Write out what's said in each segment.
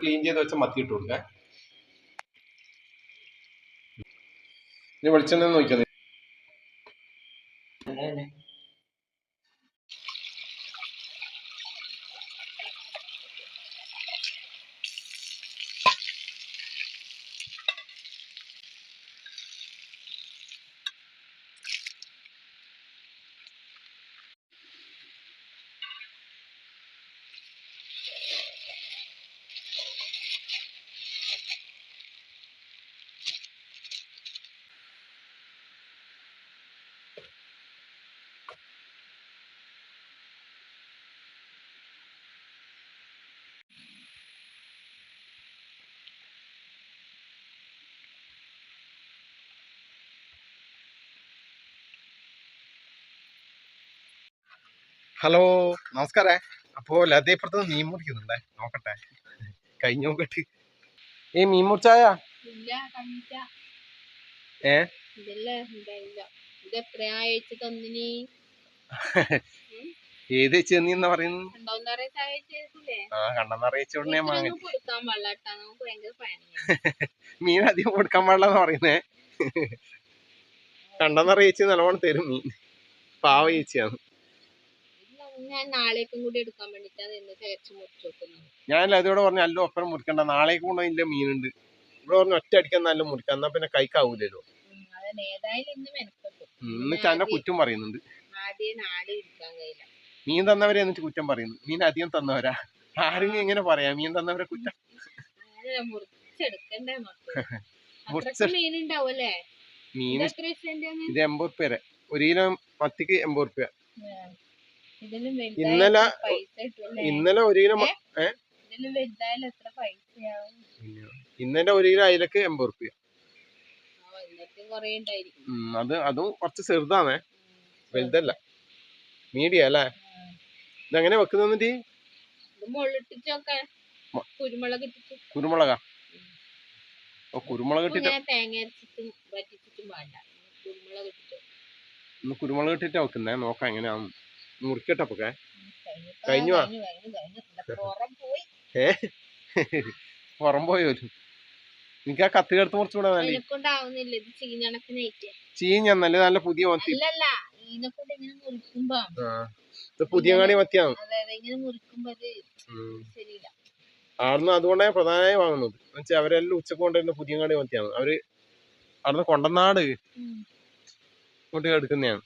Clean ചെയ്ത് വെച്ച മത്തി ഇട്ട് കൊടുക്കുക ഇനി വെളിച്ചെണ്ണ നോക്കിയാൽ ഹലോ നമസ്കാരേ. അപ്പോ ലതേപ്പുറത്ത് മീൻ മുറിക്കുന്നുണ്ടേ. നോക്കട്ടെ. കഴിഞ്ഞ നോക്കട്ടെ. ഏ മീൻ മുറിച്ചായ? ഏ? ഏത് സഹായം ചെയ്തില്ലേ ആ മീൻ അധികം കൊടുക്കാൻ പാടില്ലെന്ന് പറയുന്നേ. കണ്ടെന്നറിയിച്ച് നല്ലോണം തരും മീൻ. പാവ ചേച്ചിയാണ് ഞാൻ നാളേക്കും കൂടി എടുക്കാൻ വേണ്ടിട്ടാണ് ഇന്ന് തേച്ച് മുറിച്ച് വെക്കുന്നത്. ഞാൻ അതിവിടെ പറഞ്ഞു നല്ല ഒപ്പരം മുറിക്കണ്ട. നാളേക്ക് കൊണ്ട് അതിന്റെ മീനുണ്ട്. ഇവിടെ പറഞ്ഞു ഒറ്റ അടിക്കാൻ നല്ല മുറിക്കാം. എന്നാ പിന്നെ കൈക്കാവൂലല്ലോ. അതന്നെ. ഏതായാലും ഇന്ന് മെനക്കെട്ടു. എന്നിട്ട് എന്നെ കുറ്റം പറയുന്നുണ്ട്. ആദ്യം നാളെ എടുക്കാൻ കഴിയില്ല. മീൻ തന്നവരെ എന്നിട്ട് കുറ്റം പറയുന്നു. മീൻ അധികം തന്നവരാ. ആരും എങ്ങനെ പറയാ മീൻ തന്നവരെ കുറ്റം. മുറിച്ചെടുക്കണ്ടേ മുറിച്ച് മീൻ ഇത് എത്ര ഇത് എൺപത് ഉറുപ്പ്യ ഒരു കിലോ മത്തിക്ക് എൺപത് റുപ്യ. ഇന്നലെ- ഇന്നലെ ഒരു കിലോ ഇന്നലെ ഒരു കിലോ അയിലക്ക് എൺപത് റുപ്യ അത് അതും കുറച്ച് ചെറുതാണേ വലുതല്ല. മീഡിയ അല്ലേ? ഇതെങ്ങനെ വെക്കുന്ന കുരുമുളക ഓ കുരുമുളക് ഇട്ടിട്ട്. കുരുമുളക് ഇട്ടിട്ട് വെക്കുന്നേ? നോക്കാം എങ്ങനെയാന്ന്. മുറിക്കട്ടെ അപ്പൊക്കെ കഴിഞ്ഞിട്ടാ കഴിഞ്ഞു ഇല്ല, പുറം പോയി. പുറം പോയി വരും എനിക്ക് ആ കത്തി എടുത്ത് മുറിച്ചുകൂടെ നല്ല ഇതിനെക്കൊണ്ടാവുന്നില്ല ഇത് ചീഞ്ഞ നല്ല നല്ല പുതിയ മത്തി. പുതിയ കാണി മത്തിയാണ്. അവിടുന്ന് അതുകൊണ്ടാണ് പ്രധാനമായി വാങ്ങുന്നത്. എന്നുവെച്ചാൽ അവരെല്ലാം ഉച്ചയ്ക്ക് കൊണ്ടുവരുന്ന പുതിയ കാണി മത്തിയാണ്. അവർ അവിടുന്ന് കൊണ്ടനാട്. ഇങ്ങോട്ട് എടുക്കുന്നതാണ്.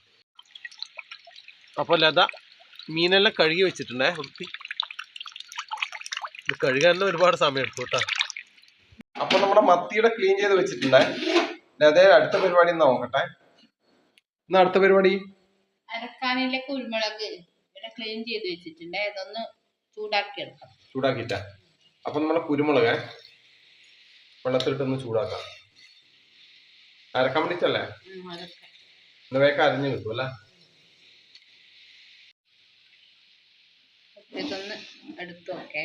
അപ്പൊ ലത മീനെല്ലാം കഴുകി വെച്ചിട്ടുണ്ടേ. വൃത്തി ഇത് കഴുകാൻ ഒരുപാട് സമയം എടുക്കും കേട്ടോ. അപ്പൊ നമ്മുടെ മത്തിയുടെ ക്ലീൻ ചെയ്ത് വെച്ചിട്ടുണ്ടേ. ലത അടുത്ത പരിപാടി എന്നാ നോക്കട്ടെ. എന്നാ അടുത്ത പരിപാടി? അരക്കാനിലെ കുരുമുളക് ഇവിടെ ക്ലീൻ ചെയ്ത് വെച്ചിട്ടുണ്ട്. ഇതൊന്ന് ചൂടാക്കി എടുക്കാം. ചൂടാക്കിട്ടാ അപ്പൊ നമ്മുടെ കുരുമുളക് വെള്ളത്തിലിട്ടൊന്ന് ചൂടാക്കാം. അരക്കാൻ വേണ്ടിട്ടല്ലേ വേഗം അരിഞ്ഞു കിട്ടും അല്ലേ? ഇതൊന്ന് എടുത്തു നോക്കേ.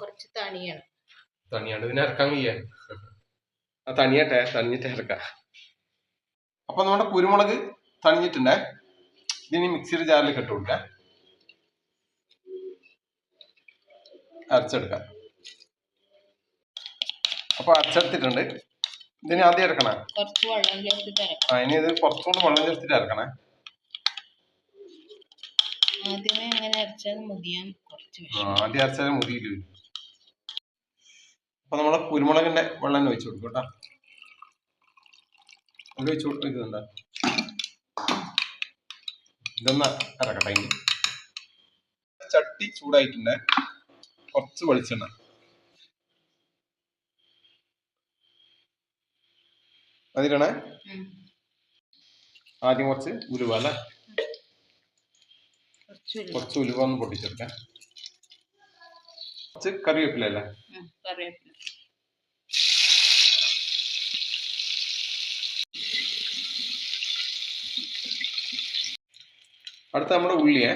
കുറച്ച് തണിയണം. തണിയാണ് ഇതിനെ ഇറക്കാൻ വയ്യ. തണിയട്ടെ തണിഞ്ഞിട്ട് ഇറക്കാം. അപ്പൊ നമ്മുടെ കുരുമുളക് തണിഞ്ഞിട്ടുണ്ടേ. ഇതിനി മിക്സിയുടെ ജാറിൽ ഇട്ട് കൊടുക്കാം. അരച്ചെടുക്കാം. അപ്പൊ അരച്ചെടുത്തിട്ടുണ്ട്. ഇതിന് ആദ്യം ഇറക്കണേ. ഇനി ഇത് കുറച്ചുകൂടി വെള്ളം ചേർത്തിട്ട് ഇറക്കണേ. ആദ്യമേ അങ്ങനെ അരച്ചാൽ മതിയാൻ കുറച്ച് ആദ്യം അരച്ചാൽ മുതിയിൽ വരും അപ്പൊ നമ്മളെ കുരുമുളകിന്റെ വെള്ളം തന്നെ ഒഴിച്ചു കൊടുക്കും കേട്ടോ. അത് ഒഴിച്ചു കൊടുക്കുന്നുണ്ട് ഇതൊന്ന് ഇറക്കട്ടെ ഇനി. ചട്ടി ചൂടായിട്ടുണ്ട്. കുറച്ച് വെളിച്ചെണ്ണ. അതിരണേ ഉം. ആദ്യം കുറച്ച് ഉരുവല്ലേ അല്ലേ? കുറച്ച് ഉലുവ. ഒന്ന് പൊട്ടിച്ചെടുക്കാം. കുറച്ച് കറിവേപ്പില അല്ലേ കറിവേപ്പില. അടുത്ത നമ്മുടെ ഉള്ളിയെ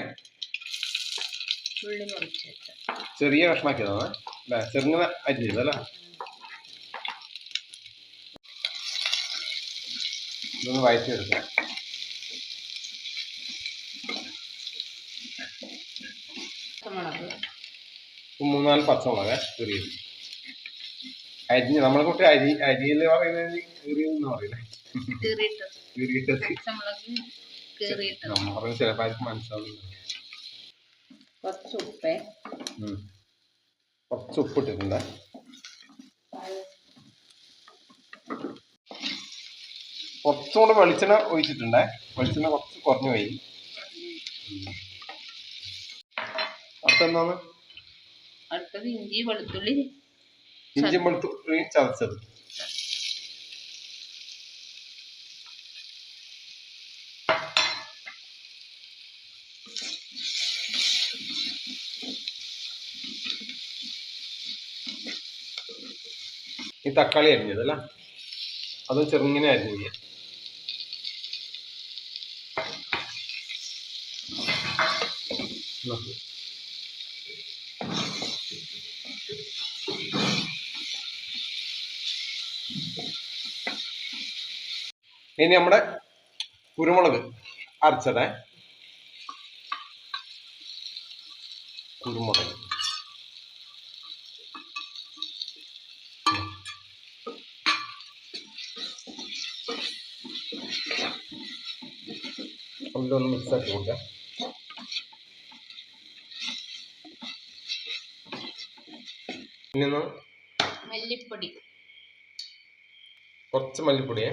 ചെറിയ കഷ്ണാക്കിയതാണ് അല്ലേ? ചെറുങ്ങനെ അരിഞ്ഞത് അല്ലേ? ഇതൊന്ന് വയറ്റിയെടുക്കാം പച്ചമുളക് ഒരു മൂന്നാൽ പച്ചമുളക് കീറിയത് അരി നമ്മളെ കുട്ടി അരി അരിയിൽ പറയുന്നത് കീറിയെന്ന് പറയുന്നത് കീറിയിട്ടത്. നമ്മൾ പറഞ്ഞ ചിലപ്പോൾ ആർക്കും മനസ്സിലാവില്ല കുറച്ച് ഉപ്പ്. കുറച്ച് ഉപ്പിട്ടിട്ടുണ്ട്. കുറച്ചും കൂടെ വെളിച്ചെണ്ണ ഒഴിച്ചിട്ടുണ്ടേ. വെളിച്ചെണ്ണ കുറച്ച് കുറഞ്ഞു പോയി. അടുത്തെന്താണ്? അടുത്തത് ഇഞ്ചി വെളുത്തുള്ളി ഇഞ്ചി വെളുത്തുള്ളി ചതച്ചത്. ഈ തക്കാളി അരിഞ്ഞത് അല്ല? അതും ചെറുങ്ങനെ അരിഞ്ഞു കഴിഞ്ഞാൽ ഇനി നമ്മുടെ കുരുമുളക് അരച്ചതേ. കുരുമുളക്. ഒന്ന് മിക്സ് ആക്കി കൊടുക്കാം. ഇനി മല്ലിപ്പൊടി. കുറച്ച് മല്ലിപ്പൊടിയേ.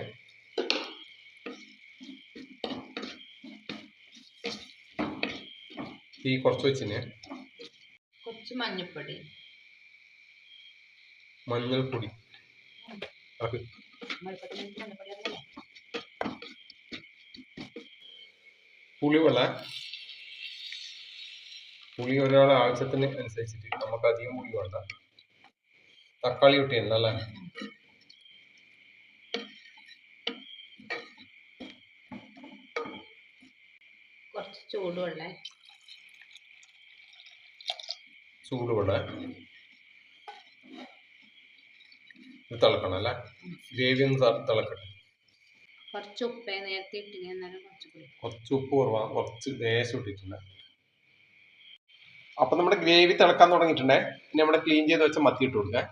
തീ കുറച്ച് വെച്ചിന്. കുറച്ച് മഞ്ഞൾപ്പൊടി. മഞ്ഞൾപ്പൊടി? പുളിവെള്ള. പുളി ഒരാളെ ആവശ്യത്തിന് അനുസരിച്ചിട്ട് നമുക്ക് അധികം പുളി വേണ്ട. തക്കാളി ഇട്ടിട്ടുണ്ട് അല്ലേ? കുറച്ച് ചൂടുവെള്ളം. ചൂടുവെള്ള ഇത് തിളക്കണം അല്ലേ? ഗ്രേവി ഒന്ന് തിളക്കട്ടെ. കുറച്ച് ഉപ്പ് നേരത്തെ എന്നാലും കുറച്ച് ഉപ്പ് കുറവാ കുറച്ച് ലേശം ഇട്ടിട്ടുണ്ട്. അപ്പൊ നമ്മുടെ ഗ്രേവി തിളക്കാൻ തുടങ്ങിയിട്ടുണ്ടേ. ഇനി നമ്മുടെ ക്ലീൻ ചെയ്ത് വെച്ച മത്തി ഇട്ട് കൊടുക്കാം.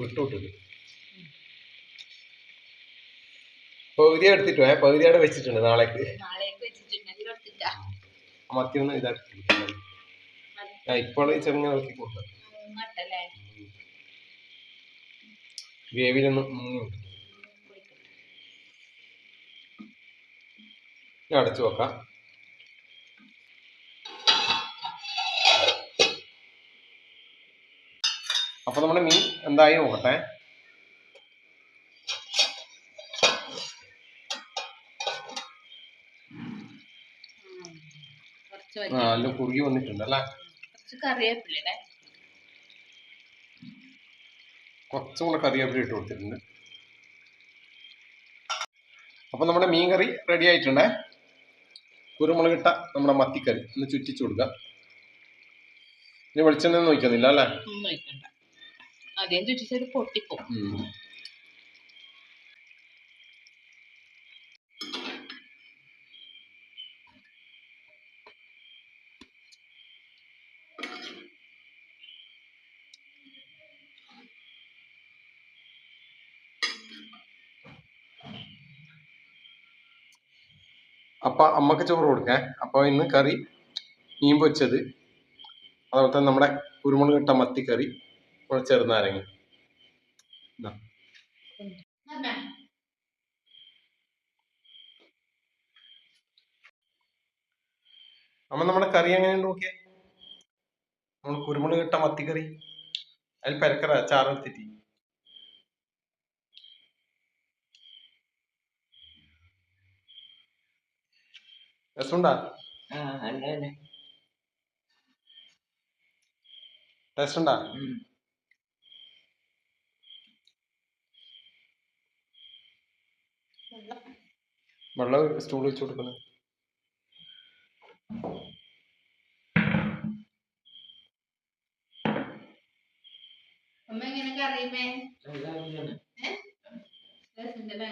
വിട്ടു വിട്ടത് പകുതി എടുത്തിട്ടു പകുതി അവിടെ വെച്ചിട്ടുണ്ട് നാളേക്ക്. ആ മത്തി ഒന്ന് ഇതാക്കി. ആ ഇപ്പോൾ ചെറുങ്ങനെ ഇറക്കി കൊടുക്കാം വേവിലൊന്ന് മുങ്ങി അടച്ചു വെക്കാം. അപ്പൊ നമ്മുടെ മീൻ എന്തായി നോക്കട്ടെ കുറച്ച് ആ വലിയ നല്ല കുറുകി വന്നിട്ടുണ്ട് അല്ലേ കുറച്ച് കറിവേപ്പിലേ കുറച്ചും കൂടെ കറിവേപ്പില ഇട്ട് കൊടുത്തിട്ടുണ്ട്. അപ്പൊ നമ്മുടെ മീൻ കറി റെഡി ആയിട്ടുണ്ടേ. കുരുമുളകിട്ട നമ്മുടെ മത്തിക്കറി ഒന്ന് ചുറ്റിച്ചു കൊടുക്കുക ഇനി വെളിച്ചെണ്ണ ഒന്നും ഒഴിക്കുന്നില്ല അല്ലേ? ആദ്യം ചുറ്റിച്ചൊരു പൊട്ടിപ്പോ അപ്പൊ അമ്മയ്ക്ക് ചോറ് കൊടുക്കേ. അപ്പൊ ഇന്ന് കറി മീൻ പൊരിച്ചത്. അതുപോലെ തന്നെ നമ്മുടെ കുരുമുളക് ഇട്ട മത്തിക്കറി നമ്മുടെ ചെറുനാരങ്ങ. അമ്മ നമ്മുടെ കറി എങ്ങനെയുണ്ട് നോക്കിയേ? നമ്മൾ കുരുമുളക് ഇട്ട മത്തിക്കറി അതിൽ പെരക്കറ ചാറെടുത്തിട്ട് രസമുണ്ടാ? ടേസ്റ്റ് ഉണ്ടാ വെള്ളം സ്റ്റൂൾ വെച്ച് കൊടുക്കണേ അമ്മ എങ്ങനെ കറിയുമേ രസമുണ്ടല്ലേ?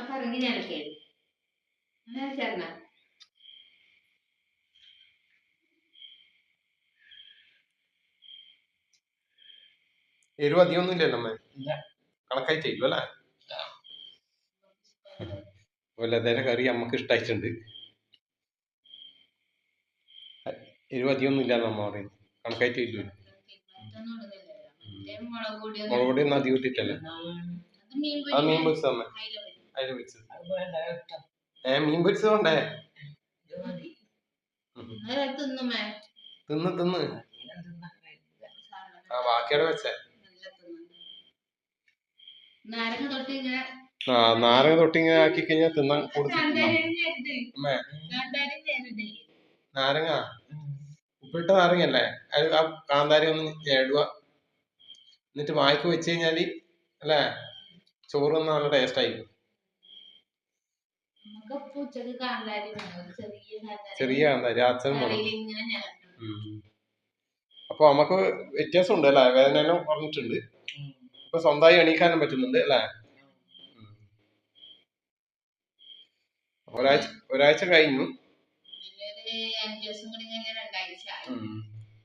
അപ്പൊ ഇറങ്ങി ഞാനൊക്കെ അങ്ങനെ ചേർന്ന എരിവ് അധികമൊന്നും ഇല്ലല്ലോ അമ്മേ? ഇല്ല. ചെയ്തു ചെയ്യും അല്ലേ ലതേരെ കറി അമ്മയ്ക്ക് ഇഷ്ടായിട്ടുണ്ട്. എരിവ് അധികമൊന്നും ഇല്ലാന്ന് അമ്മ പറയുന്നു. കണക്കായി ചെയ്തു. മുളക് പൊടി ഒന്നും അധികം ഇട്ടിട്ടല്ലേ. ആ മീൻ പൊരിച്ച അമ്മ. അതിൽ ഏ മീൻ പൊരിച്ചത് കൊണ്ടേ തിന്ന് തിന്ന്. ആ ബാക്കിയുടെ വെച്ചേ. ആ നാരങ്ങ തൊട്ടിങ്ങനെ ആക്കി കഴിഞ്ഞാൽ തിന്നാൻ നാരങ്ങ. ഉപ്പിട്ട നാരങ്ങയല്ലേ? അത് ആ കാന്താരി ഒന്ന് ഞെടുക. എന്നിട്ട് വായ്ക്ക് വെച്ച് കഴിഞ്ഞാൽ അല്ലേ? ചോറ് നല്ല ടേസ്റ്റ് ആയിരിക്കും നമുക്ക് ഇപ്പൊ ഉച്ചയ്ക്ക് കാന്താരി വേണം ഒരു ചെറിയ കാന്താരി. ഉം. അപ്പൊ നമുക്ക് വ്യത്യാസമുണ്ട് അല്ലെ? വേദന കുറഞ്ഞിട്ടുണ്ട്. ഉം. ഇപ്പൊ സ്വന്തമായി എണീക്കാനും പറ്റുന്നുണ്ട് അല്ലെ? ഒരാഴ്ച ഒരാഴ്ച കഴിഞ്ഞു.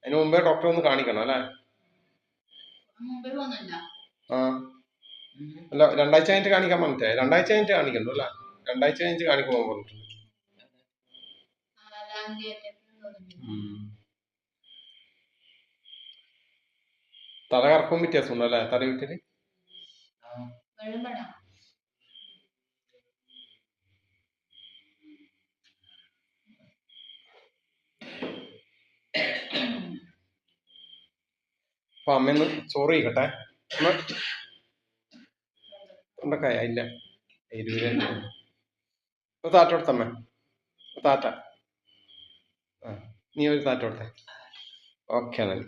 അതിന് മുമ്പേ ഡോക്ടറെ ഒന്ന് കാണിക്കണം അല്ലെ? ആ. അല്ല രണ്ടാഴ്ച കഴിഞ്ഞിട്ട് കാണിക്കാൻ പറഞ്ഞിട്ടേ? രണ്ടാഴ്ച കഴിഞ്ഞിട്ട് കാണിക്കണ്ടോ അല്ലേ? രണ്ടാഴ്ച കഴിഞ്ഞ് കാണിക്കുമ്പോൾ പറഞ്ഞിട്ടുണ്ട്. തല കറക്കും വ്യത്യാസമുണ്ട് അല്ലേ? തല വേണം അപ്പൊ അമ്മയൊന്ന് ചോറ് അമ്മ ഉണ്ടക്കായ ഇല്ല. ഒരു താറ്റ കൊടുത്തമ്മേ താറ്റ ആ. നീ ഒരു താറ്റ കൊടുത്തേ. ഓക്കെ എന്നാൽ